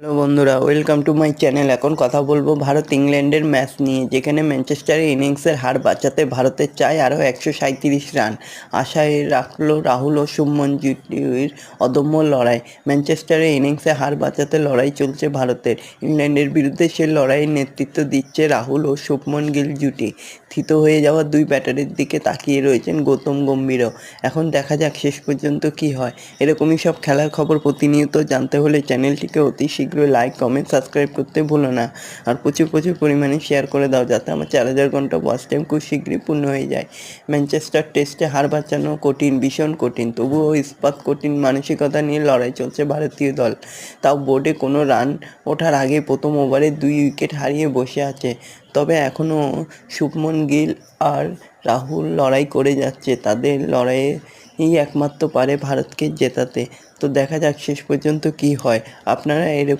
Hello বন্ধুরা, welcome to my channel. এখন কথা বলব ভারত ইংল্যান্ডের ম্যাচ নিয়ে, যেখানে ম্যানচেস্টারের ইনিংসের হার বাঁচাতে ভারতের চাই আরও একশো সাঁইত্রিশ রান। আশায় রাখল রাহুল ও শুভমন জুটির অদম্য লড়াই। ম্যানচেস্টারের ইনিংসে হার বাঁচাতে লড়াই চলছে ভারতের। ইংল্যান্ডের বিরুদ্ধে সে লড়াইয়ের নেতৃত্ব দিচ্ছে রাহুল ও শুভমন গিল জুটি। থিত হয়ে যাওয়া দুই ব্যাটারের দিকে তাকিয়ে রয়েছেন গৌতম গম্ভীরও। এখন দেখা যাক শেষ পর্যন্ত কি হয়। এরকমই সব খেলার খবর প্রতিনিয়ত জানতে হলে চ্যানেলটিকে অতি শীঘ্রই লাইক কমেন্ট সাবস্ক্রাইব করতে ভুলো না। আর প্রচুর প্রচুর পরিমাণে শেয়ার করে দাও যাতে আমার চার হাজার ঘণ্টা ওয়াচ টাইম খুব শীঘ্রই পূর্ণ হয়ে যায়। ম্যানচেস্টার টেস্টে হার বাঁচানো কঠিন, ভীষণ কঠিন। তবুও ইস্পাত কঠিন মানসিকতা নিয়ে লড়াই চলছে ভারতীয় দল। তাও বোর্ডে কোনো রান ওঠার আগে প্রথম ওভারে দুই উইকেট হারিয়ে বসে আছে। তবে এখনও শুভমন গিল আর রাহুল লড়াই করে যাচ্ছে। তাদের লড়াইয়ে এই একমাত্র পারে ভারতকে জেতাতে। তো দেখা যাক শেষ পর্যন্ত কি হয়। আপনারা এরকম